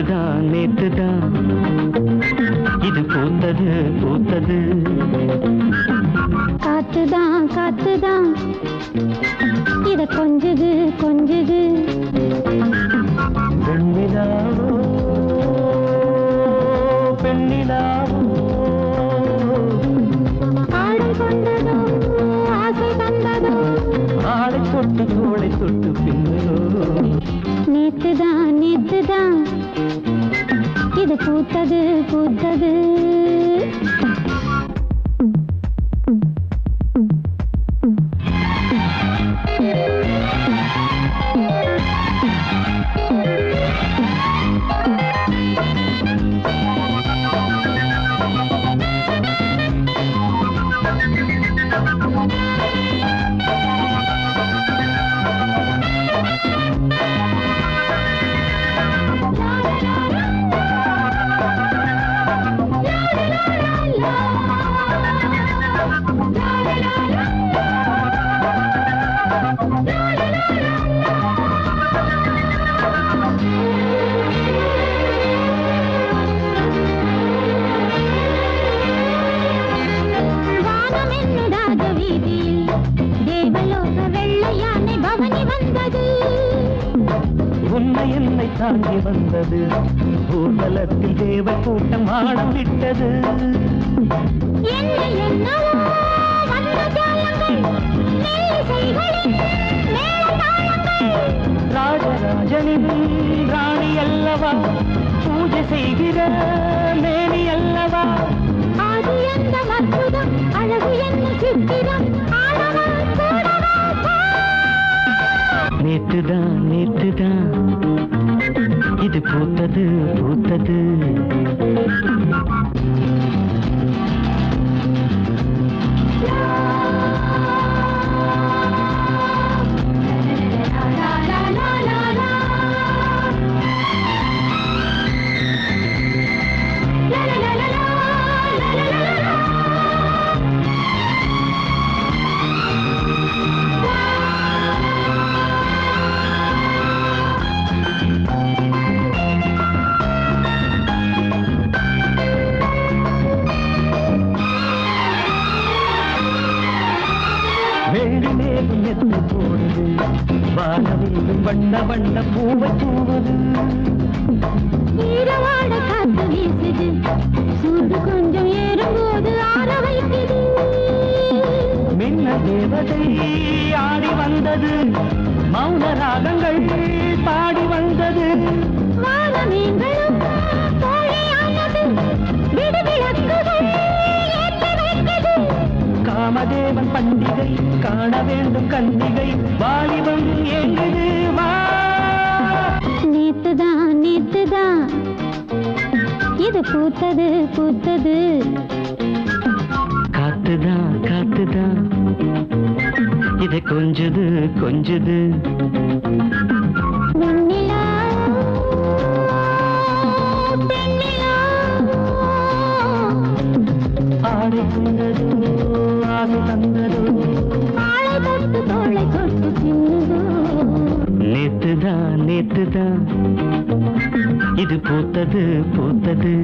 நேற்றுதான் நேற்றுதான் இது பூத்தது பூத்தது. காத்துதான் காத்துதான். இத கொஞ்சது கொஞ்சது. பெண்ணிலாவோ பெண்ணிலாவோ ஆடை கொண்டதோ ஆசை தந்ததோ. ஆடை தொட்டு கோளை தொட்டு பின்னோ கூத்துதான் இது கூத்தது கூத்தது உன்னை என்னை தாங்கி வந்தது. ஊர்வலத்தில் தேவ கூட்டம் ஆடம் விட்டது. ராஜராஜனின் ராணி அல்லவா? பூஜை செய்கிற மேனி அல்லவா? ஆதி எந்த அற்புதம் அழகு என்ன சித்திரம் ஆடவா பூத்தது மேகம் எத்து போடுது வானவில்லும் வண்ண வண்ண பூவை தூவுது ஈரவாட காத்து வீசுது. சூடு கொஞ்சம் ஏறும்போது ஆற வைக்குது மின்ன தேவதை ஆடி வந்தது. மௌன ராகங்கள் பாடி வந்தது. காண வேண்டும் கன்னிகை வாலிபம் ஏங்குது வா. நேத்துதான் நேத்துதான் இது பூத்தது பூத்தது. காத்துதான் காத்துதான் இது கொஞ்சது கொஞ்சது. நேத்துதான் நேத்துதான் இது பூத்தது பூத்தது.